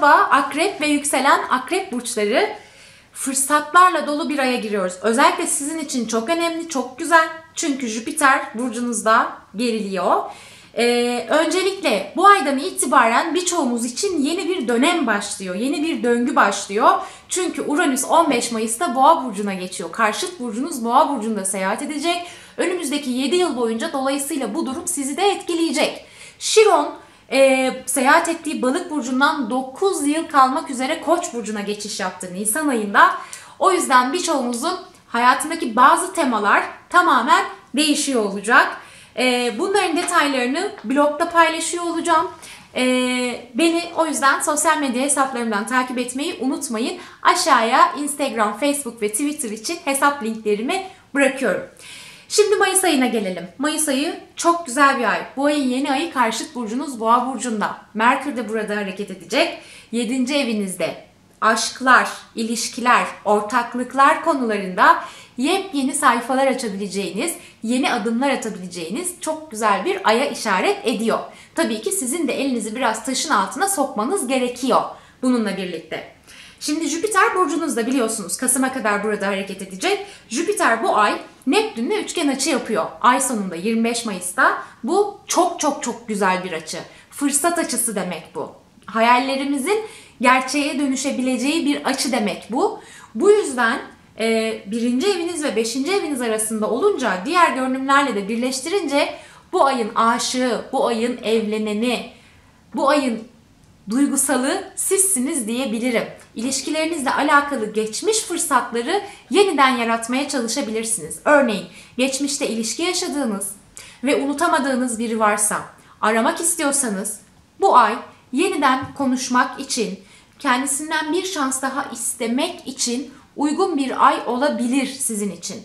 merhaba akrep ve yükselen akrep burçları. Fırsatlarla dolu bir aya giriyoruz. Özellikle sizin için çok önemli, çok güzel. Çünkü Jüpiter burcunuzda geriliyor. Ee, öncelikle bu aydan itibaren birçoğumuz için yeni bir dönem başlıyor. Yeni bir döngü başlıyor. Çünkü Uranüs 15 Mayıs'ta Boğa burcuna geçiyor. Karşıt burcunuz Boğa burcunda seyahat edecek. Önümüzdeki 7 yıl boyunca dolayısıyla bu durum sizi de etkileyecek. Şiron e, seyahat ettiği balık burcundan 9 yıl kalmak üzere koç burcuna geçiş yaptı Nisan ayında. O yüzden birçoğumuzun hayatındaki bazı temalar tamamen değişiyor olacak. E, bunların detaylarını blogda paylaşıyor olacağım. E, beni o yüzden sosyal medya hesaplarımdan takip etmeyi unutmayın. Aşağıya Instagram, Facebook ve Twitter için hesap linklerimi bırakıyorum. Şimdi Mayıs ayına gelelim. Mayıs ayı çok güzel bir ay. Bu ayın yeni ayı karşıt burcunuz Boğa burcunda. Merkür de burada hareket edecek. 7. evinizde aşklar, ilişkiler, ortaklıklar konularında yepyeni sayfalar açabileceğiniz, yeni adımlar atabileceğiniz çok güzel bir aya işaret ediyor. Tabii ki sizin de elinizi biraz taşın altına sokmanız gerekiyor bununla birlikte. Şimdi Jüpiter burcunuzda biliyorsunuz Kasım'a kadar burada hareket edecek. Jüpiter bu ay Neptün'le üçgen açı yapıyor. Ay sonunda 25 Mayıs'ta. Bu çok çok çok güzel bir açı. Fırsat açısı demek bu. Hayallerimizin gerçeğe dönüşebileceği bir açı demek bu. Bu yüzden e, birinci eviniz ve beşinci eviniz arasında olunca diğer görünümlerle de birleştirince bu ayın aşığı, bu ayın evleneni, bu ayın duygusalı sizsiniz diyebilirim. İlişkilerinizle alakalı geçmiş fırsatları yeniden yaratmaya çalışabilirsiniz. Örneğin geçmişte ilişki yaşadığınız ve unutamadığınız biri varsa, aramak istiyorsanız bu ay yeniden konuşmak için, kendisinden bir şans daha istemek için uygun bir ay olabilir sizin için.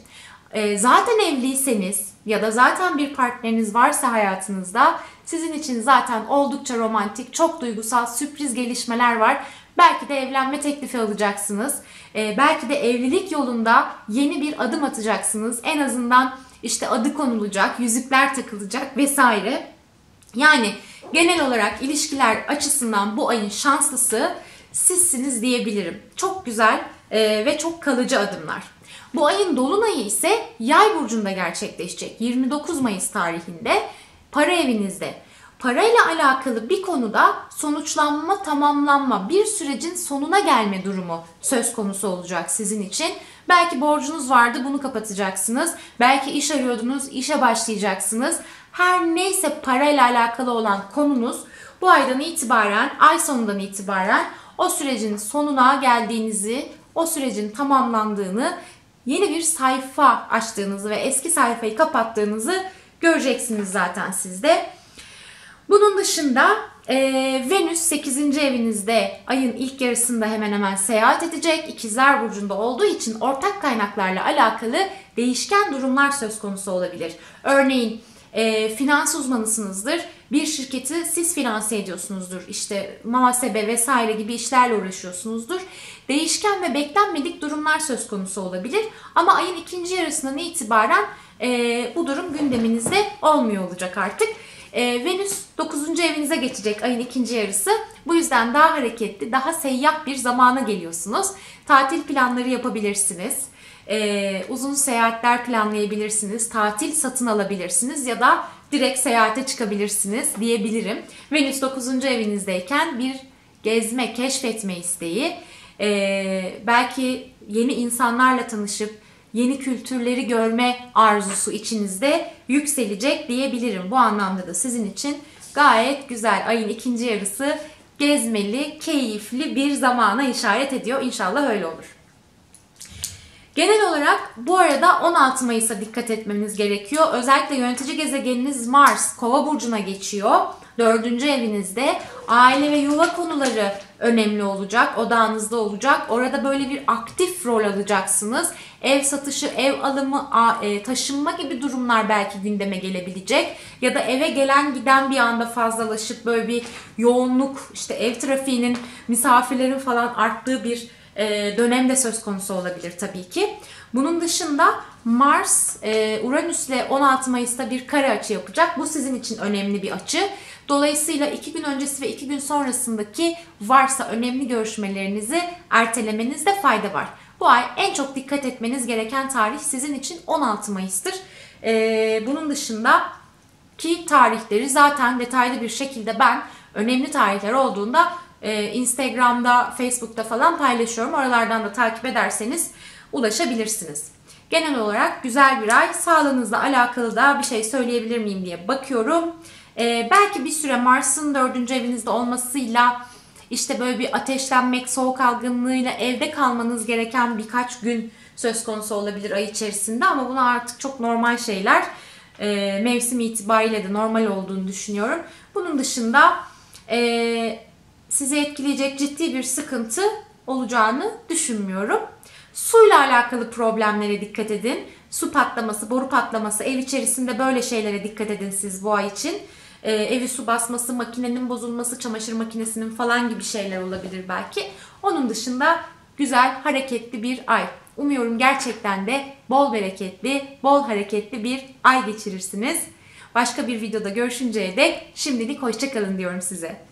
E, zaten evliyseniz ya da zaten bir partneriniz varsa hayatınızda sizin için zaten oldukça romantik, çok duygusal sürpriz gelişmeler var. Belki de evlenme teklifi alacaksınız. E, belki de evlilik yolunda yeni bir adım atacaksınız. En azından işte adı konulacak, yüzükler takılacak vesaire. Yani genel olarak ilişkiler açısından bu ayın şanslısı sizsiniz diyebilirim. Çok güzel e, ve çok kalıcı adımlar. Bu ayın dolunayı ise Yay burcunda gerçekleşecek. 29 Mayıs tarihinde para evinizde. Parayla alakalı bir konuda sonuçlanma, tamamlanma, bir sürecin sonuna gelme durumu söz konusu olacak sizin için. Belki borcunuz vardı bunu kapatacaksınız. Belki iş arıyordunuz, işe başlayacaksınız. Her neyse parayla alakalı olan konunuz bu aydan itibaren, ay sonundan itibaren o sürecin sonuna geldiğinizi, o sürecin tamamlandığını, yeni bir sayfa açtığınızı ve eski sayfayı kapattığınızı göreceksiniz zaten sizde. Bunun dışında e, Venüs 8. evinizde ayın ilk yarısında hemen hemen seyahat edecek. İkizler Burcu'nda olduğu için ortak kaynaklarla alakalı değişken durumlar söz konusu olabilir. Örneğin e, finans uzmanısınızdır. Bir şirketi siz finanse ediyorsunuzdur. İşte muhasebe vesaire gibi işlerle uğraşıyorsunuzdur. Değişken ve beklenmedik durumlar söz konusu olabilir. Ama ayın ikinci yarısından itibaren e, bu durum gündeminizde olmuyor olacak artık. E, Venüs 9. evinize geçecek ayın ikinci yarısı. Bu yüzden daha hareketli, daha seyyah bir zamana geliyorsunuz. Tatil planları yapabilirsiniz. E, uzun seyahatler planlayabilirsiniz. Tatil satın alabilirsiniz ya da direkt seyahate çıkabilirsiniz diyebilirim. Venüs 9. evinizdeyken bir gezme, keşfetme isteği. E, belki yeni insanlarla tanışıp yeni kültürleri görme arzusu içinizde yükselecek diyebilirim. Bu anlamda da sizin için gayet güzel ayın ikinci yarısı gezmeli, keyifli bir zamana işaret ediyor. İnşallah öyle olur. Genel olarak bu arada 16 Mayıs'a dikkat etmeniz gerekiyor. Özellikle yönetici gezegeniniz Mars Kova burcuna geçiyor. Dördüncü evinizde aile ve yuva konuları önemli olacak. Odağınızda olacak. Orada böyle bir aktif rol alacaksınız. Ev satışı, ev alımı, e, taşınma gibi durumlar belki gündeme gelebilecek. Ya da eve gelen giden bir anda fazlalaşıp böyle bir yoğunluk, işte ev trafiğinin, misafirlerin falan arttığı bir e, dönemde söz konusu olabilir tabii ki. Bunun dışında Mars e, Uranüs'le 16 Mayıs'ta bir kare açı yapacak. Bu sizin için önemli bir açı. Dolayısıyla iki gün öncesi ve iki gün sonrasındaki varsa önemli görüşmelerinizi ertelemenizde fayda var. Bu ay en çok dikkat etmeniz gereken tarih sizin için 16 Mayıs'tır. Ee, bunun dışında ki tarihleri zaten detaylı bir şekilde ben önemli tarihler olduğunda e, Instagram'da, Facebook'ta falan paylaşıyorum. Oralardan da takip ederseniz ulaşabilirsiniz. Genel olarak güzel bir ay. Sağlığınızla alakalı da bir şey söyleyebilir miyim diye bakıyorum. Ee, belki bir süre Mars'ın dördüncü evinizde olmasıyla işte böyle bir ateşlenmek, soğuk algınlığıyla evde kalmanız gereken birkaç gün söz konusu olabilir ay içerisinde ama bunlar artık çok normal şeyler. Ee, mevsim itibariyle de normal olduğunu düşünüyorum. Bunun dışında e, sizi etkileyecek ciddi bir sıkıntı olacağını düşünmüyorum. Suyla alakalı problemlere dikkat edin. Su patlaması, boru patlaması, ev içerisinde böyle şeylere dikkat edin siz bu ay için. Ee, evi su basması, makinenin bozulması, çamaşır makinesinin falan gibi şeyler olabilir belki. Onun dışında güzel, hareketli bir ay. Umuyorum gerçekten de bol bereketli, bol hareketli bir ay geçirirsiniz. Başka bir videoda görüşünceye dek şimdilik hoşçakalın diyorum size.